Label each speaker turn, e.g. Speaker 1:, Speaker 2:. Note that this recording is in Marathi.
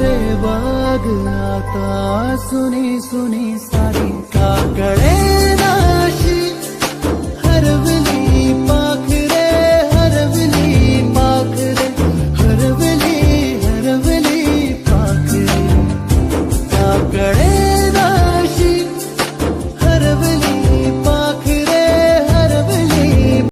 Speaker 1: रे बाग आता सुनी सुनी सारी काकडे